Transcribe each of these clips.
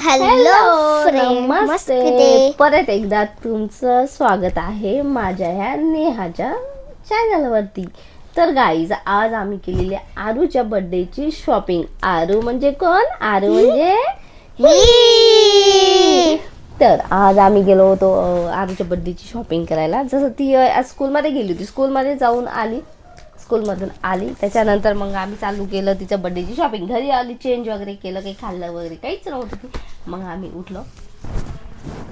Hello नमस्ते परत एकदा तुमचं स्वागत आहे माझ्या ह्या नेहाच्या चॅनलवरती तर गाईज आज आम्ही केलेली आरूच्या बर्थडेची शॉपिंग आरू म्हणजे कोण? आरू म्हणजे. तर आज आम्ही गेलो होतो आरूच्या बर्थडेची शॉपिंग करायला. जसं ती स्कूलमध्ये गेली होती. स्कूलमध्ये जाऊन आली. स्कूलमधून आली. त्याच्यानंतर मग आम्ही चालू केलं तिच्या बर्थडेची शॉपिंग घरी आली चेंज वगैरे केलं काही खाल्लं वगैरे काहीच नव्हतं ते मग आम्ही उठलो.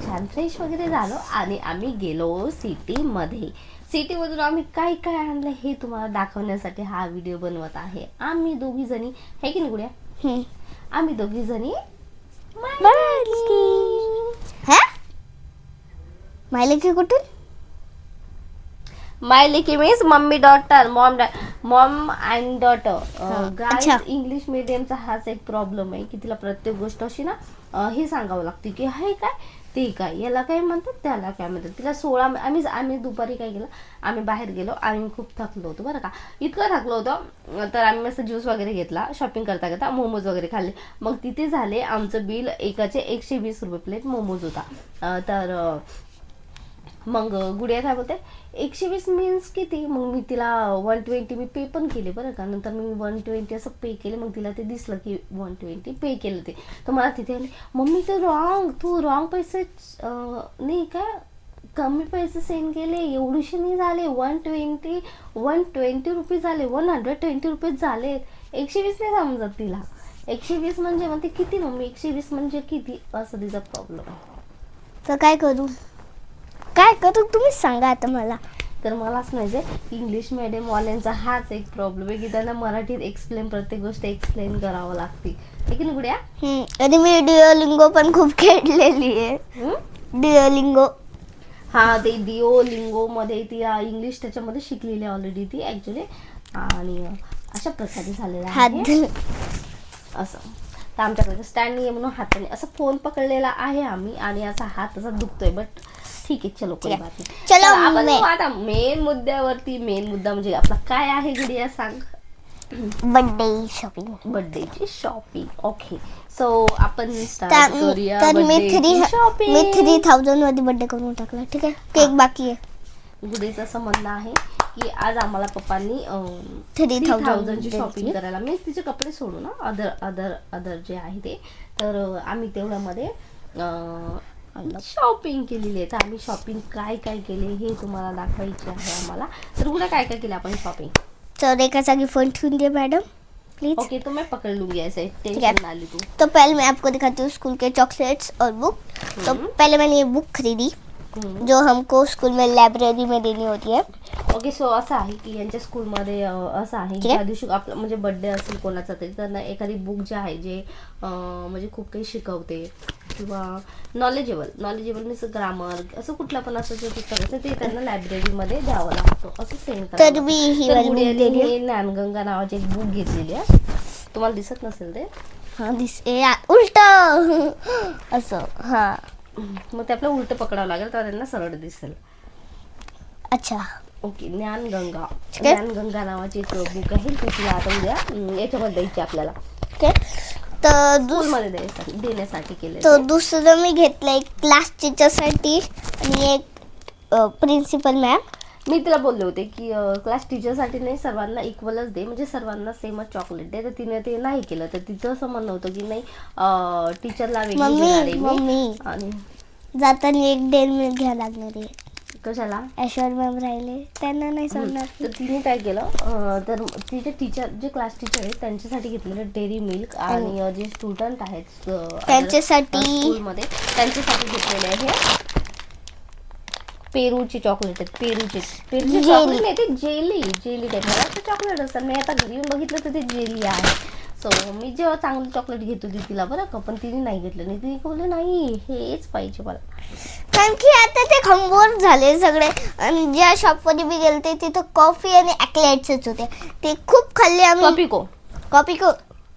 छान फ्रेश वगैरे झालो आणि आम्ही गेलो सिटीमध्ये सिटीमधून आम्ही काय काय आणलं हे तुम्हाला दाखवण्यासाठी हा व्हिडिओ बनवत आहे. आम्ही दोघी जणी हे की नाही गुड्या. आम्ही दोघी जणी हा? माहिती कुठून? माय लेकी means mummy daughter mom mom and daughter. English मिडियमचा हाच एक प्रॉब्लेम आहे की तिला प्रत्येक गोष्ट अशी ना अं, हे सांगावं लागते की हे काय ते काय याला काय म्हणतात त्याला काय म्हणतात. तिला सोळा आम्ही आम्ही दुपारी काय केलं आम्ही बाहेर गेलो आम्ही खूप थकलो होतो बरं का. इतकं थकलो होतो अं, तर आम्ही मस्त ज्यूस वगैरे घेतला शॉपिंग करता करता मोमोज वगैरे खाल्ले. मग तिथे झाले आमचं बिल एकाचे एकशे वीस रुपये प्लेट मोमोज होता. अं, तर अं, मग गुडिया काय बोलते एकशे वीस मीन्स किती? मग मी तिला वन ट्वेंटी मी पे पण केले बरं का. नंतर मी वन ट्वेंटी असं पे केले मग तिला ते दिसलं की वन ट्वेंटी पे केलं ते. तर मला तिथे आले मम्मी तर रॉंग तू रॉंग पैसे नाही का? कमी पैसे सेंड केले एवढेशे नाही झाले one twenty one twenty rupees झाले वन हंड्रेड ट्वेंटी रुपीज झाले. एकशे वीस नाही समजत तिला. एकशे वीस म्हणजे म्हणते किती मम्मी? एकशे वीस म्हणजे किती? असं तिचा प्रॉब्लेम तर काय करू? काय करू? तुम्हीच सांगा आता मला. तर मला असं म्हणायचं इंग्लिश मिडियम वाल्यांचा हाच एक प्रॉब्लेम आहे की त्यांना मराठीत एक्सप्लेन प्रत्येक गोष्ट एक्सप्लेन करावं लागते. है की नाही गुड्या? आणि मी डिओलिंगो पण खूप खेळलेली आहे? डिओलिंगो हा ते डिओ लिंगो मध्ये ती इंग्लिश त्याच्यामध्ये शिकलेली ऑलरेडी ती ऍक्च्युली आणि अशा प्रकारे झालेलं आहे. असं. तर आमच्याकडे स्टँड नाही आहे म्हणून हाताने असं फोन पकडलेला आहे आम्ही आणि असा हात असा दुखतोय बट ठीक आहे चलो कोई. बात नाही. चलो, तर आपण मे- आता मेन मुद्द्यावरती मेन मुद्दा म्हणजे आपला काय आहे गुडिया सांग. बर्थडे शॉपिंग बर्थडेची शॉपिंग ओके सो आपण स्टार्ट तर करूया तर मी थ्री birthday ची shopping. मी थ्री थाउजंडमध्ये बर्थडे करून टाकला ठीक आहे? केक बाकी आहे. गुडीचं असं म्हणणं आहे की आज आम्हाला पप्पांनी थ्री थाउजंडची शॉपिंग करायला. मीन्स तिचे कपडे सोडू ना अदर अदर अदर जे आहे ते. तर अं, आम्ही तेवढ्यामध्ये शॉपिंग केलेली आहे. तर आम्ही शॉपिंग काय काय केले हे तुम्हाला दाखवायचे आहे आम्हाला. तर गुड्या काय काय केलं आपण शॉपिंग तर एका जागी फोन ठेवून दे मैडम प्लीज ओके तो मैं पकड़ लूंगी ऐसे। टेंशन ना ली तू. तो पहले मैं आपको दिखाती हूँ स्कूल के चॉकलेट्स और बुक तो। पहले मैंने ये बुक खरीदी. जो हमको स्कूल में लाइब्रेरी में देनी होती है। ओके सो असं आहे की यांच्या स्कूलमध्ये असं आहे. त्या दिवशी आपलं म्हणजे बर्थडे असेल कोणाचा तरी तर ना एखादी बुक जे आहे जे म्हणजे खूप काही शिकवते किंवा नॉलेजेबल नॉलेजेबल मीन्स ग्रामर असं कुठलं पण असं जे पुस्तक असेल ते त्यांना लायब्ररीमध्ये द्यावं लागतं. असं सेंड तर मी ज्ञानगंगा नावाची एक बुक घेतलेली आहे. तुम्हाला दिसत नसेल ते? हाँ दिस ए उलट! असं हाँ. मग ते आपलं उलट पकडावं लागेल तर त्यांना सरळ दिसेल. अच्छा. ओके ज्ञानगंगा. आहे. ज्ञानगंगा नावाची एक बुक आहे ती तुला आता उद्या अं, याच्यामध्ये द्यायची आपल्याला. ओके. तर दुस स्कूलमध्ये द्यायसाठी देण्यासाठी केले तर दुसरं मी घेतलं एक क्लास टीचरसाठी आणि एक प्रिन्सिपल मॅम मी तिला बोलले होते की क्लास टीचरसाठी नाही सर्वांना इक्वलच दे. म्हणजे सर्वांना सेमच चॉकलेट दे. तर तिने ते नाही केलं. तर तिचं असं म्हणणं होतं की नाही टीचरला वेगळी. आणि जाताना एक डेढ़ मिनिट घ्या लागणार आहे. कशाला? ऐश्वर मॅम राहिले. त्यांना नाही सोडणार. तर तिने काय केलं? तर तिचे टीचर जे क्लास टीचर आहेत त्यांच्यासाठी घेतलेलं डेअरी मिल्क आणि जे स्टुडंट आहेत त्यांच्यासाठी- स्कूलमध्ये त्यांच्यासाठी घेतलेले आहे. पेरूची चॉकलेट आहेत पेरूचे. पेरूची. चॉकलेट नाही ते जेली जेली टाईप मला वाटतं चॉकलेट असतात मी आता घरी येऊन बघितलं तर ते जेली आहे. सो मी जेव्हा चांगलं चॉकलेट घेत होती तिला बरं का पण तिने नाही घेतलं. नाही तिने बोलले नाही हेच पाहिजे मला. कारण की आता ते खंबोर झाले सगळे. आणि ज्या शॉपमध्ये मी गेलते तिथं कॉफी आणि ॲक्लेट्सच होते. ते खूप खाल्ले आम्ही. टॉपिको कॉफी को.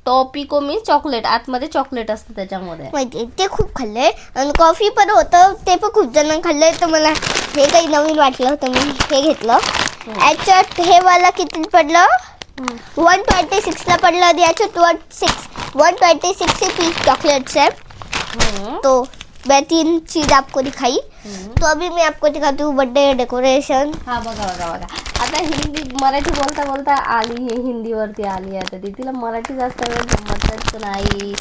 Topico means chocolate. आतमध्ये चॉकलेट असतं त्याच्यामध्ये. माहिती ते खूप खाल्ले आणि कॉफी पण होतं ते पण खूप जण खाल्ले तर मला हे काही नवीन वाटलं तर मी हे घेतलं. याच्यात हे वाला किती पडलं? वन ट्वेंटी सिक्सला पडलं आणि याच्यात one six one twenty six piece chocolates आहे. तो मैं तीन चीज आपको दिखाई. तो अभी मैं आपको दिखाती हूँ बर्थडे डेकोरेशन हा बघा बघा बघा. आता हिंदी मराठी बोलता बोलता आली ही हिंदीवरती आली आता ती. तिला मराठी जास्त वेळ जमतच नाही.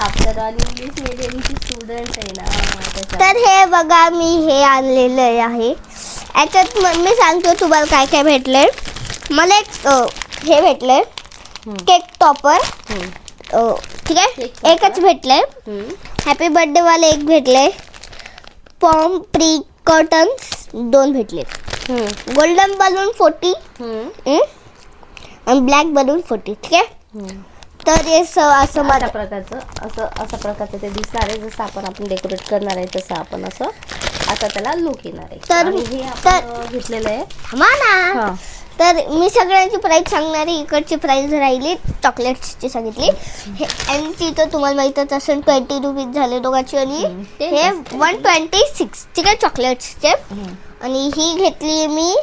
आपल्याला इंग्लिश मिडियमची स्टुडंट आहे ना तर हे बघा मी हे आणलेलं आहे. याच्यात म- मी सांगतो तुम्हाला काय काय भेटलंय. मला एक अ, हे भेटलंय. हम्म. केक टॉपर हम्म. ठीक आहे? Topper. एकच भेटलंय. हम्म. हॅपी बर्थडे वाले एक भेटले पॉम प्री कर्टन्स दोन भेटले हम्म. Golden balloon forty. आणि ब्लॅक बलून फोर्टी ठीक आहे. तर हे स- असं अशा माझं प्रकारचं असं अशा प्रकारचं ते दिसणार आहे. जसं आपण आपण डेकोरेट करणार आहे तसं आपण असं आता त्याला लुक येणार आहे. तर- आणि हे आपण घेतलेलं आहे. माना हा. तर मी सगळ्यांची प्राईस सांगणार आहे इकडची प्राईस राहिली चॉकलेट्सची सांगितली हे आणि तिथं तुम्हाला माहीतच असेल ट्वेंटी रुपीज झाले दोघांची आणि ते हे. वन ट्वेंटी सिक्स ठीक आहे चॉकलेट्सचे. आणि ही घेतली मी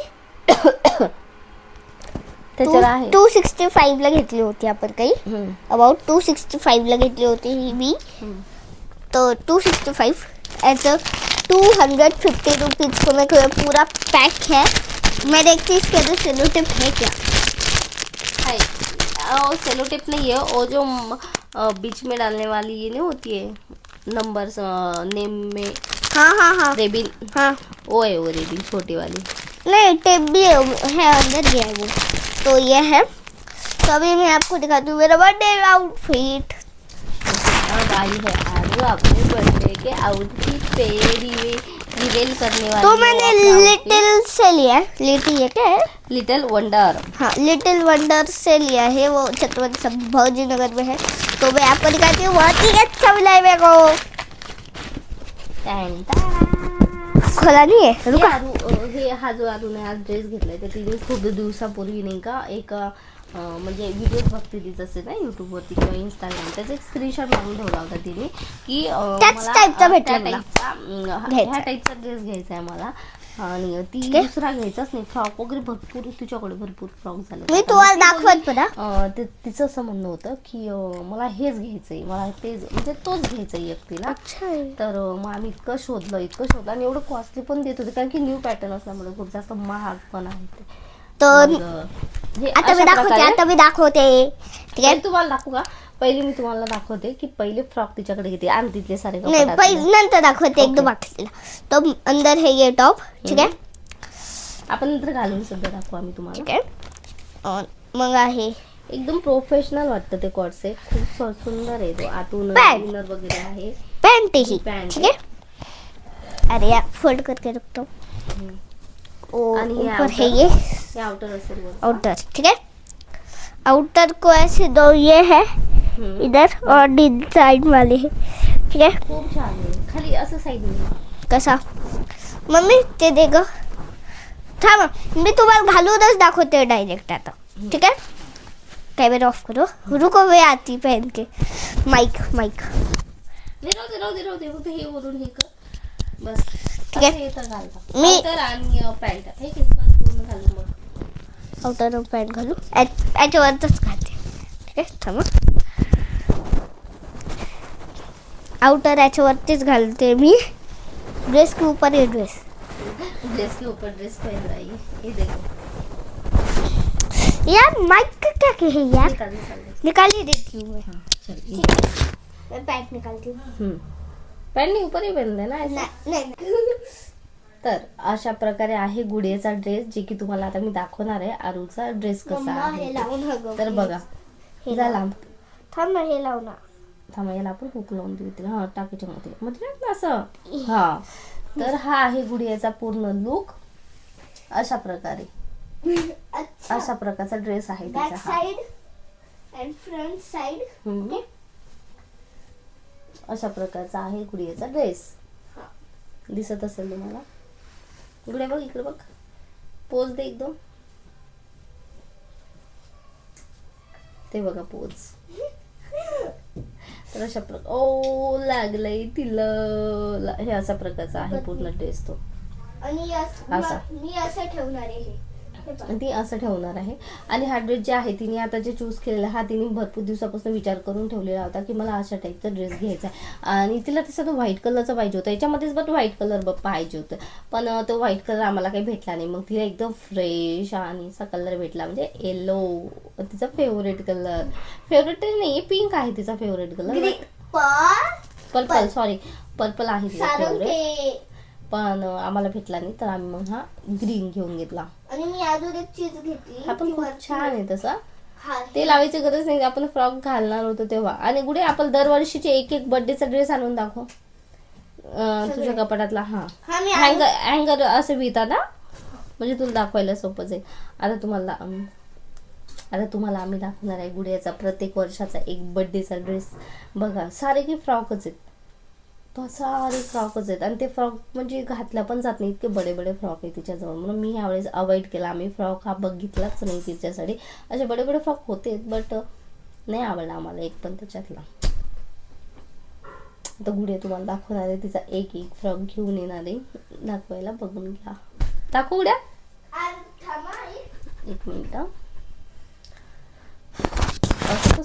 टू सिक्स्टी फाईव्हला घेतली होती आपण काही. अबाउट टू सिक्स्टी फाईव्हला घेतली होती ही मी हम्म. तो टू सिक्स्टी फाइव याचं टू हंड्रेड फिफ्टी रुपीज़ पूरा पैक है मैं देखती हूँ इसके अंदर सेलो टिप है क्या? है। और सेलो टेप नहीं है वो जो बीच में डालने वाली ये नहीं होती है? नंबर नेम में। हाँ हाँ हाँ। रेबिन हाँ। वो है वो रेबिन छोटी वाली। नहीं टेप भी है, अंदर गया है वो। तो ये है। तो अभी मैं आपको दिखाती हूँ मेरा बर्थडे आउटफिट अब आई है आलू अपने बर्थडे के आउटफिट पे रिवे रिवेल करने वाली तो मैंने लिटिल से लिया है। लिटिल ये क्या है? लिटिल वंडर हाँ लिटिल वंडर से लिया है वो छत्रपति संभाजी नगर में है। तो मैं आपको दिखाती हूँ बहुत ही अच्छा मिला है मेरे को। खोला नहीं है? रुका। हे हा जो आज ड्रेस घेतलाय तर तिने खूप दिवसापूर्वी नाही का एक म्हणजे व्हिडिओज बघते तिचं असेल ना युट्यूबवरती किंवा इंस्टाग्राम त्याचा एक स्क्रीनशॉट मागून ठेवला होता तिने की अ, त्याच मला, type चा अ, भेटला हा- घ्यायचा. ह्या टाईपचा ड्रेस घ्यायचा आहे मला. आणि ती. दुसरा घ्यायचाच नाही. फ्रॉक वगैरे भरपूर तुझ्याकडे भरपूर फ्रॉक झाले मी तुम्हाला दाखवत पण ते तिचं असं म्हणणं होतं की मला हेच घ्यायचंय. मला तेच म्हणजे तोच घ्यायचंय एक तिला. तर मग आम्ही इतकं शोधलं इतकं शोधलं. आणि एवढं कॉस्टली पण देत होते कारण की न्यू पॅटर्न असल्यामुळे खूप जास्त महाग पण आहे ते. तर हे आता मी अशा दाखवते प्रकारे- आता मी दाखवते. ठीक आहे? पहिले तुम्हाला दाखवू का? पहिले मी तुम्हाला दाखवते की पहिले फ्रॉक तिच्याकडे घेते. आणि तिथले सारे नाही. पहिले नंतर दाखवते एकदम. बाकीला तो अंदर है ये टॉप ठीक आहे? आपण नंतर घालून सुद्धा दाखवू आम्ही तुम्हाला. ठीक आहे? अं, मग आहे. एकदम प्रोफेशनल वाटतं ते कॉर्सेट खूप स- सुंदर आहे तो. आतून Pant. इनर वगैरे आहे. पैंट ही. Pant. ठीक है अरे यार फोल्ड करके रखता हूँ ये ऊपर है ये आउटर ठीक है आउटर को ऐसे दो ये है हम्म. इधर और साइड वाले है ठीक है खाली असं साईड कसा मम्मी ते दे ग थांब मी तुम्हाला घालूनच दाखवते डायरेक्ट आता ठीक है कैमरा ऑफ़ करो रुको मैं आती पहन के माइक माइक दे राहू दे राहू दे राहू दे हे वरून हे कर बस. ठीक आहे. मी- Outer आणि पॅन्ट हे की बस दोन घालून मग. आउटर पॅन्ट घालू. याच- याच्यावरच घालते. ठीक आहे थांबा. आउटर याच्यावरतीच घालते मी. ड्रेस के ऊपर ये ड्रेस ड्रेस के ऊपर ड्रेस पहन रहा है ये देखो यार माइक का क्या के है यार? निकाल ही देती हूँ मैं. हाँ, चल। मैं पैंट निकालती हूँ. नहीं ऊपर ही पहन ऐसा नहीं तर अशा प्रकारे आहे गुडियाचा ड्रेस जे की तुम्हाला आता मी दाखवणार आहे. आरूचा ड्रेस कसा हे आहे तर बघा हे. लांब. थांब ना हे लाव ना. थांबा याला आपण हुक लावून देऊ तिला. हा टाकीच्या मध्ये. मध्ये ना असं. हा. तर हा आहे गुडियाचा पूर्ण लुक अशा प्रकारे. अशा प्रकारचा ड्रेस आहे तिचा साइड अँड फ्रंट साइड. अशा प्रकारचा आहे गुडियाचा ड्रेस दिसत असेल तुम्हाला? गुडिया बघ इकडे बघ. पोज दे एकदम. ते बघा पोज तर अशा प्रकार ओ लागलंय तिला. हे अशा प्रकारचा आहे पूर्ण ड्रेस तो. आणि अस- असा. म- असं ठेवणार आहे. ती असं ठेवणार आहे. आणि हा ड्रेस जे आहे तिने आता जे चूज केलेला हा तिने भरपूर दिवसापासून विचार करून ठेवलेला होता की मला अशा टाईपचा ड्रेस घ्यायचा आहे. आणि तिला तसं तो व्हाईट कलरचा पाहिजे होता. याच्यामध्येच बट व्हाईट कलर पाहिजे होतं. पण तो व्हाईट कलर आम्हाला काही भेटला नाही. मग तिला एकदम फ्रेश आणि असा कलर भेटला. म्हणजे येलो तिचा फेवरेट कलर फेवरेट नाही पिंक आहे तिचा favourite colour purple sorry purple आहे तिचा फेवरेट पण आम्हाला भेटला नाही तर आम्ही मग हा ग्रीन घेऊन घेतला. आणि मी अजून एक चीज घेतली पण ती खूप छान आहे तसा. ते लावायची गरज नाही आपण फ्रॉक घालणार होतो तेव्हा. आणि गुडे आपण दरवर्षीचे एक एक बर्थडेचा ड्रेस आणून दाखव. तुझ्या कपाटातला हा. हँगर हँगर असं विता ना म्हणजे तुला दाखवायला सोपं जाईल आता तुम्हाला आता तुम्हाला आम्ही दाखवणार आहे गुडियाचा प्रत्येक वर्षाचा एक बर्थडेचा ड्रेस बघा सारे की फ्रॉकच आहेत. तो सारे फ्रॉकच आहेत. आणि ते फ्रॉक म्हणजे घातल्या पण जात नाही इतके बडे बडे फ्रॉक आहे तिच्याजवळ. म्हणून मी ह्यावेळेस अवॉइड केला. आम्ही फ्रॉक हा बघितलाच नाही तिच्यासाठी. असे बडे बडे फ्रॉक होते बट नाही आवडला आम्हाला एक पण त्याच्यातला. आता गुडिया तुम्हाला दाखवणार आहे. तिचा एक एक फ्रॉक घेऊन येणार आहे. दाखवायला बघून घ्या. दाखवू आई. एक मिनिट. असं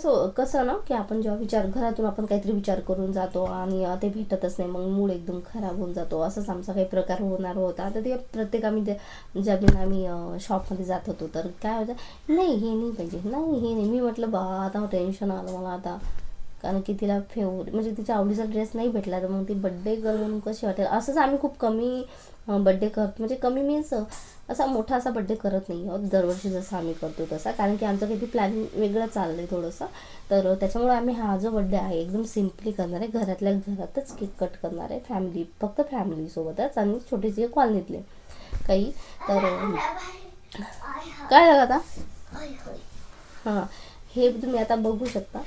कसं कसं ना की आपण जेव्हा विचार घरातून आपण काहीतरी विचार करून जातो आणि ते भेटतच नाही मग मूड एकदम खराब होऊन जातो. असंच आमचा काही प्रकार होणार होता. आता ते प्रत्येक आम्ही ते ज्यावेळी आम्ही शॉपमध्ये जात होतो तर काय होतं नाही हे नाही पाहिजे नाही हे नाही. मी म्हटलं बा आता हो, टेन्शन आलं मला आता. कारण की तिला फेवर म्हणजे तिच्या आवडीचा ड्रेस नाही भेटला तर मग ती बड्डे गर्ल म्हणून कशी वाटेल? असंच आम्ही खूप कमी बड्डे करतो म्हणजे कमी मीन्स असा मोठा असा बड्डे करत नाही आहोत दरवर्षी जसं आम्ही करतो तसा. कारण की आमचं काहीतरी प्लॅनिंग वेगळं चाललं आहे थोडंसं. तर त्याच्यामुळे आम्ही हा जो बड्डे आहे एकदम सिम्पली करणार आहे. घरातल्या घरातच केक कट करणार आहे. फॅमिली फक्त फॅमिलीसोबतच आणि छोटीशी कॉलनीतले काही? तर काय झालं आता. हां हे तुम्ही आता बघू शकता.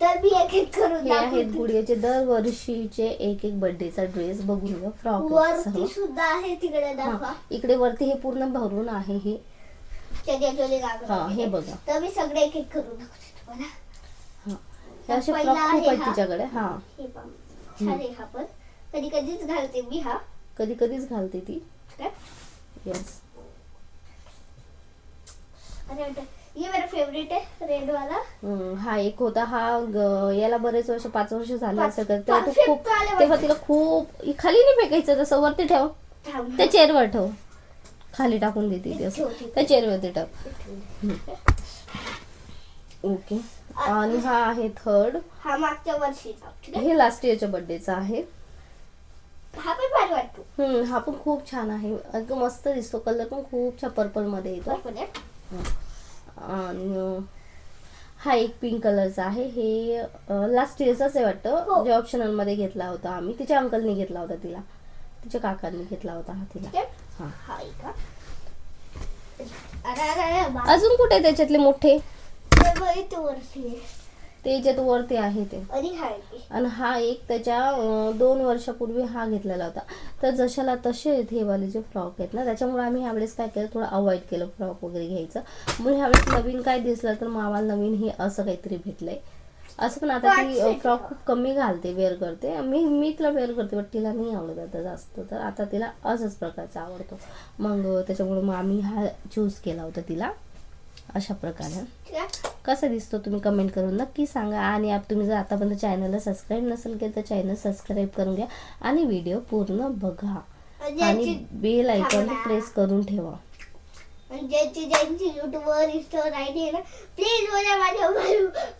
तर मी एक एक करून हे आहेत दाखवते. गुडियाचे दरवर्षीचे एक एक बर्थडेचा ड्रेस बघून घ्या फ्रॉक वरती सुद्धा आहे तिकडे दाखवा. इकडे वरती हे पूर्ण भरून आहे हे. हा बघा. तर मी सगळे एक एक करून दाखवते तुम्हाला. हा. हे असे पहिला फ्रॉक खूप आहे आहेत हा. तिच्याकडे हा. हे पहा. छान आहे हा पण. कधी कधीच घालते मी हा. कधी कधीच घालते ती. काय? येस अरे वाटतं, ये मेरा फेवरेट है रेड वाला. हा एक होता हा ग- याला बरेच वर्ष पाच वर्ष झाले पाच- असेल तर. तेव्हा तो खूप तेव्हा तिला खूप इ- खाली नाही फेकायचं तसं वरती ठेव. थांब. त्या चेअरवर ठेव. खाली टाकून देते ती असं. त्या चेअरवरती ठेव. ओके. आणि हा आहे थर्ड हा मागच्या वर्षीचा ठीक आहे? हे लास्ट इयरच्या बर्थडेचा आहे. हा पण भारी वाटतो. हम्म, हा पण खूप छान आहे. अगं मस्त दिसतो. कलर पण खूप छान पर्पलमध्ये येतो. बरोबर आहे. आणि हा एक पिंक कलरचा आहे. हे लास्ट इयरचाच आहे हो. वाटतं. जे ऑप्शनलमध्ये घेतला होता आम्ही. तिच्या अंकलनी घेतला होता तिला. तिच्या काकांनी घेतला होता हा तिला. हा. हा हा. अजून कुठे त्याच्यातले मोठे? ते इथे वरती आहे. ते. आणि हा एक. त्याच्या दोन वर्षापूर्वी हा घेतलेला होता. तर जशाला तसे हे वाले जे फ्रॉक आहेत ना त्याच्यामुळे आम्ही ह्यावेळेस काय केलं थोडं अवॉइड केलं फ्रॉक वगैरे घ्यायचं. म्हणून ह्यावेळेस नवीन काय दिसलं तर मग आम्हाला नवीन हे असं काहीतरी भेटलंय. असं पण आता ती फ्रॉक खूप कमी घालते वेअर करते. मी मी तिला वेअर करते बट तिला नाही आवडत आता जास्त. तर आता तिला असंच प्रकारचा आवडतो. मग त्याच्यामुळे मग आम्ही हा चूज केला होता तिला. अशा प्रकारे. कसं दिसतो तुम्ही कमेंट करून नक्की सांगा. आणि आप तुम्ही जर आतापर्यंत चॅनलला सबस्क्राईब नसेल केलं तर चॅनल सबस्क्राईब करून घ्या. आणि व्हिडिओ पूर्ण बघा. आणि आणि बेल आयकॉन. प्रेस करून ठेवा. आणि ज्यांची ज्यांची युट्यूबवर स्टोर आयडी आहे ना प्लीज उद्या माझ्या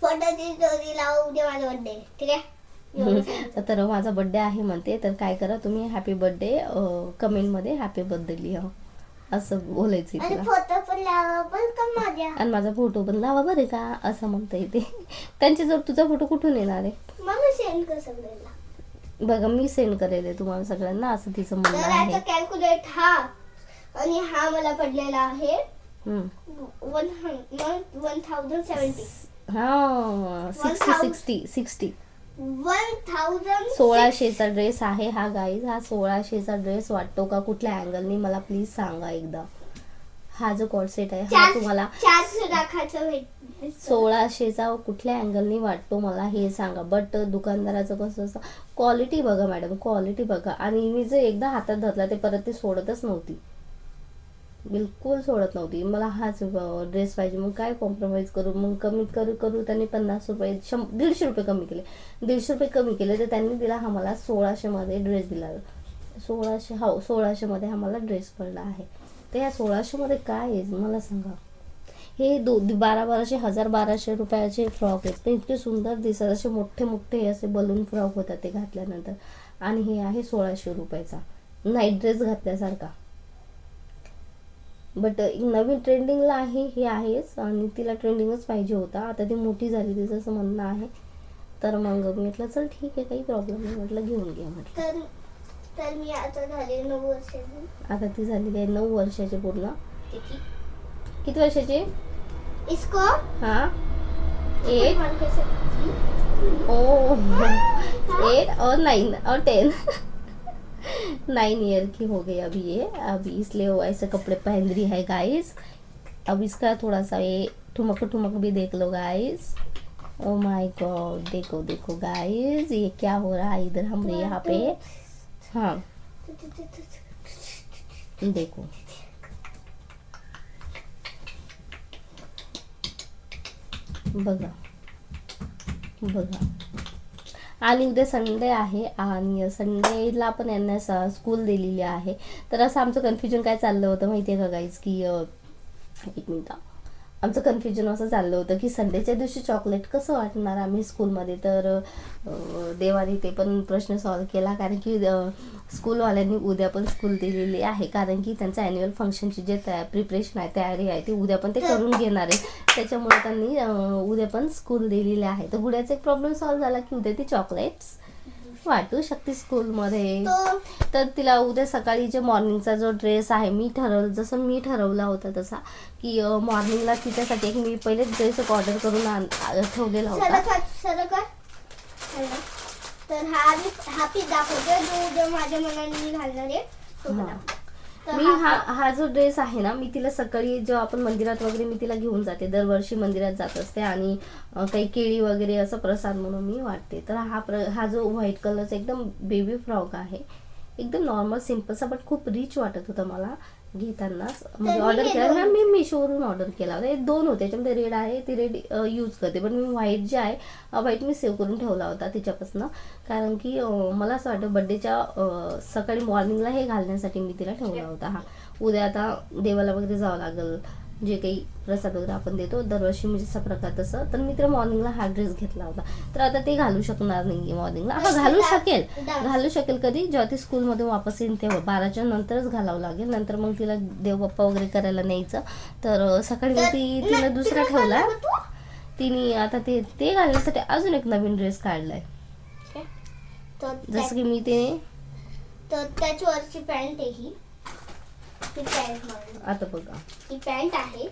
फोटोची स्टोरी लावा उद्या माझा बर्थडे ठीक आहे. तर माझा बर्थडे आहे म्हणते. तर काय करा तुम्ही हॅपी बर्थडे कमेंटमध्ये हॅपी बर्थडे लिहा. असं बोलायचं आणि तिला. फोटो पण लावा पण का माझ्या? आणि माझा फोटो पण लावा बरं का असं म्हणता येते त्यांचे जर तुझा फोटो कुठून येणार आहे? मला सेंड कर सगळ्याला बघा मी सेंड करेल आहे तुम्हाला सगळ्यांना असं तिचं म्हणणं तर आहे. कॅल्क्युलेट हा. आणि हा मला पडलेला आहे. हम्म. वन वन थाउजंड सेवन्टी हा सिक्स्टी. सिक्स्टी सिक्स्टी सोळाशेचा ड्रेस आहे हा गाईज हा सोळाशेचा ड्रेस वाटतो का? कुठल्या अँगलनी मला प्लीज सांगा एकदा. हा जो कॉर्सेट आहे हा तुम्हाला सोळाशेचा कुठल्या अँगलनी वाटतो मला हे सांगा. बट दुकानदाराचं कसं असतं क्वालिटी बघा मॅडम क्वालिटी बघा. आणि मी जे एकदा हातात धरला ते परत ते सोडतच नव्हती. बिलकुल सोडत नव्हती. मला हाच ड्रेस पाहिजे. मग काय कॉम्प्रोमाइज करू? मग कमीत करू करू त्यांनी पन्नास रुपये शं दीडशे रुपये कमी केले. दीडशे रुपये कमी केले तर त्यांनी दिला हा मला सोळाशेमध्ये ड्रेस दिला. सोळाशे हो सोळाशेमध्ये हा मला ड्रेस पडला आहे. तर या सोळाशेमध्ये काय आहे? मला सांगा. हे दो बारा बाराशे हजार बाराशे रुपयाचे फ्रॉक आहेत. पण इतके सुंदर दिसत असे मोठे मोठे असे बलून फ्रॉक होतात ते घातल्यानंतर. आणि हे आहे सोळाशे रुपयाचा. नाईट ड्रेस घातल्यासारखा. बट नवीन ट्रेंडिंगला आहे हे आहेच आणि तिला ट्रेंडिंगच पाहिजे होता. आता ती मोठी झाली तिचं असं म्हणणं आहे. तर मग मी म्हटलं चल ठीक आहे काही प्रॉब्लेम नाही. म्हटलं घेऊन घे म्हटलं. तर मी आता झाले नऊ वर्षाची. आता ती झालेली आहे नऊ वर्षाची पूर्ण? किती? वर्षाची? इसको? हा? एट ओ एट और नाइन और टेन नाइन ईयर की हो गई अभी ये। अभी इसलिए वो ऐसे कपड़े पहन रही है गाइस अब इसका थोड़ा सा ये ठुमक ठुमक भी देख लो गाइस ओ माय गॉड देखो देखो गाइस ये क्या हो रहा है इधर हमारे यहाँ पे। हाँ। देखो। बघा बघा आणि उद्या संडे आहे आणि संडेला पण यांना स्कूल दिलेली आहे. तर असं आमचं कन्फ्युजन काय चाललं होतं माहिती आहे का गाईज की एक मिनिट. आमचं कन्फ्युजन असं चाललं होतं की संडेच्या दिवशी चॉकलेट कसं वाटणार आम्ही स्कूलमध्ये तर देवाने ते पण प्रश्न सॉल्व केला. कारण की स्कूलवाल्यांनी उद्या पण स्कूल दिलेली आहे. कारण की त्यांचं ॲन्युअल फंक्शनची जे तया प्रिपरेशन आहे तयारी आहे ती उद्या पण ते करून घेणार आहे त्याच्यामुळे त्यांनी उद्या पण स्कूल दिलेली आहे. तर उद्याचा एक प्रॉब्लेम सॉल्व झाला की उद्या ती चॉकलेट्स वाटू शकते स्कूलमध्ये तर तिला उद्या सकाळी जे मॉर्निंगचा जो ड्रेस आहे मी ठरवलं जसं मी ठरवला होता तसा की मॉर्निंगला तिच्यासाठी एक मी पहिले ड्रेस ऑर्डर करून ठेवलेला होता. तर हा मी हा पीस दाखवते. जो जो माझ्या मनाने मी घालणार आहे तो हा. तर मी हा हा जो ड्रेस आहे ना मी तिला सकाळी जेव्हा आपण मंदिरात वगैरे मी तिला घेऊन जाते. दरवर्षी मंदिरात जात असते आणि अ, काही केळी वगैरे असं प्रसाद म्हणून मी वाटते. तर हा प्र हा जो व्हाईट कलरचा एकदम बेबी फ्रॉक आहे. एकदम नॉर्मल सिम्पलचा बट खूप रिच वाटत होता मला. घेताना म्हणजे ऑर्डर केला मी मिशोवरून ऑर्डर केला होता. हे दोन होते त्याच्यामध्ये रेड आहे ती रेड यूज करते. पण मी व्हाईट जे आहे व्हाईट मी सेव्ह करून ठेवला होता तिच्यापासून. कारण की मला असं वाटतं बड्डेच्या सकाळी मॉर्निंगला हे घालण्यासाठी मी तिला ठेवला होता. हा. उद्या आता देवाला वगैरे जावं लागेल. जे काही प्रसाद वगैरे आपण देतो दरवर्षी म्हणजे जसा प्रकार तसं. तर मी तिला मॉर्निंगला हा ड्रेस घेतला होता. तर आता ते घालू शकणार नाही मॉर्निंगला हा घालू शकेल. घालू शकेल कधी? जेव्हा ती स्कूलमध्ये वापस येईल तेव्हा. बाराच्या नंतरच घालावं लागेल. नंतर मग तिला देवबाप्पा वगैरे करायला न्यायचं. तर सकाळी ती तिला दुसरा ठेवला. तिने आता ते ते घालण्यासाठी अजून एक नवीन ड्रेस काढलाय. तर जसं की मी ते तर त्याच्यावरची पॅन्ट आहे ही. पॅन्ट आता बघा. ही पॅन्ट आहे?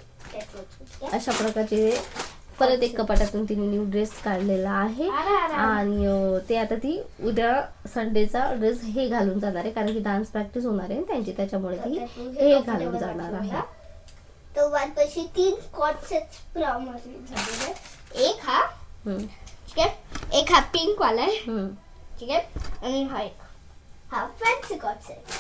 अशा प्रकारचे परत एक कपाटातून तिने न्यू ड्रेस काढलेला आहे. आणि ते आता ती उद्या संडेचा ड्रेस हे घालून जाणार आहे. कारण की डान्स प्रॅक्टिस होणार आहे त्यांची. त्याच्यामुळे ती हे घालून जाणार आहे. तर वाटपाशी तीन एक हा ठीक आहे? एक हा पिंक वाला आहे. ठीक आहे? आणि हा एक. हा फॅन्सी कॉट सेट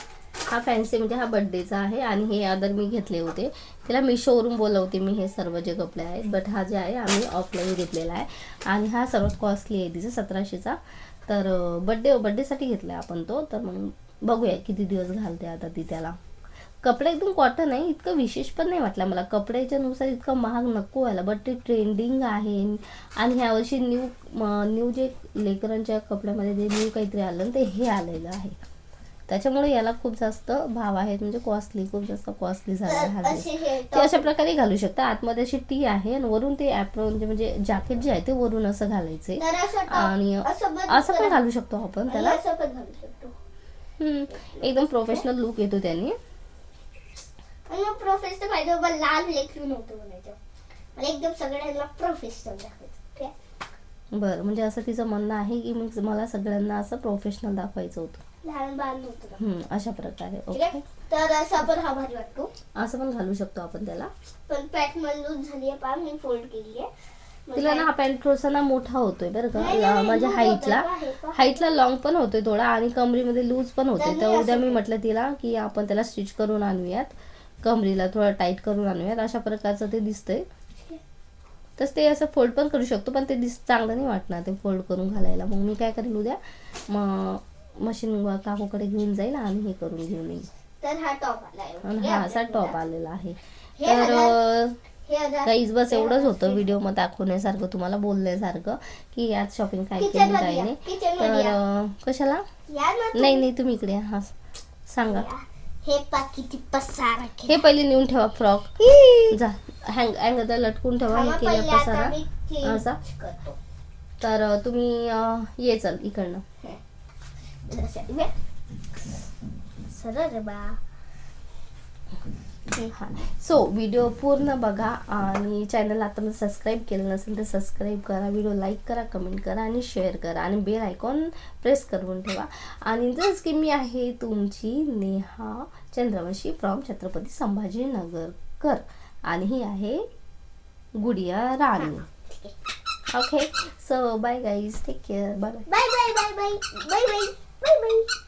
हा फॅन्सी म्हणजे हा बड्डेचा आहे आणि हे अदर मी घेतले होते. तिला मिशोवरून बोलवते मी हे सर्व जे कपडे आहेत. बट हा जे आहे आम्ही ऑफलाईन घेतलेला आहे. आणि हा सर्वात कॉस्टली आहे तिचा सतराशेचा. तर बड्डे बड्डेसाठी घेतला आहे आपण तो. तर मग बघूया किती दिवस घालते आता ती त्याला. कपडे एकदम कॉटन आहे इतकं विशेष पण नाही वाटलं मला. कपड्याच्या नुसार इतकं महाग नको व्हायला. बट ते ट्रेंडिंग आहे. आणि ह्यावर्षी न्यू न्यू जे लेकरांच्या कपड्यामध्ये जे न्यू काहीतरी आलं ते हे आलेलं आहे. त्याच्यामुळे याला खूप जास्त भाव आहेत म्हणजे कॉस्टली खूप जास्त कॉस्टली झाला हा ते अशा प्रकारे घालू शकता. आतमध्ये अशी टी आहे आणि वरून ते ॲप्रॉन म्हणजे जॅकेट जे आहे ते वरून असं घालायचे. आणि असं पण. घालू शकतो आपण त्याला. एकदम प्रोफेशनल लुक येतो त्याने. आणि मग प्रोफेशनल पाहिजे बाबा लाल लेखून नव्हतं म्हणायचं. मला एकदम सगळ्यांना प्रोफेशनल दाखवायचं ठीक आहे? बरं. म्हणजे असं तिचं म्हणणं आहे की मग मला सगळ्यांना असं प्रोफेशनल दाखवायचं होतं. लहान. हम्म, अशा प्रकारे ठीक ओके. आहे तर असा पण हा भारी वाटतो. असं पण घालू शकतो आपण त्याला. पण मला लूज झाली आहे पहा मी फोल्ड केली आहे. मग तिला ना हा पॅन्ट थोडासा ना मोठा होतोय बरं नाही, का माझ्या लूज हाईटला. हे. हाईटला लॉंग पण होतोय थोडा आणि कमरीमध्ये लूज पण होतोय. त्यांनी तर उद्या मी म्हटलं तिला की आपण त्याला स्टिच करून आणूयात. कमरीला थोडं टाईट करून आणूयात. अशा प्रकारचं ते दिसतंय. तसं ते असं फोल्ड पण करू शकतो पण ते दिस चांगलं नाही वाटणार ते फोल्ड करून घालायला. मग मी काय करेल उद्या? मग मशीन काकूकडे घेऊन जाईल आणि हे करून घेऊन येईल. तर हा टॉप आलाय आणि हा असा टॉप आलेला आहे. तर गाईज बस एवढंच होतं व्हिडिओमध्ये दाखवण्यासारखं तुम्हाला बोलण्यासारखं की यात शॉपिंग काय केली काय नाही. तर कशाला. नाही नाही तुम्ही इकडे. हा सांगा. हे पा किती पसारा हे पहिले नेऊन ठेवा फ्रॉक. जा. हँग हँगर लटकून ठेवा हे केलं पसारा. असा. तर तुम्ही ये चल इकडनं. सरळ बा हा सो व्हिडिओ पूर्ण बघा आणि चॅनल आता सबस्क्राईब केलं नसेल तर सबस्क्राईब करा व्हिडिओ लाईक करा कमेंट करा आणि शेअर करा आणि बेल आयकॉन प्रेस करून ठेवा आणि जस की मी आहे तुमची नेहा चंद्रवंशी फ्रॉम छत्रपती संभाजीनगरकर आणि ही आहे Gudiya Rani okay so bye guys take care bye bye bye bye bye bye bye Bye bye.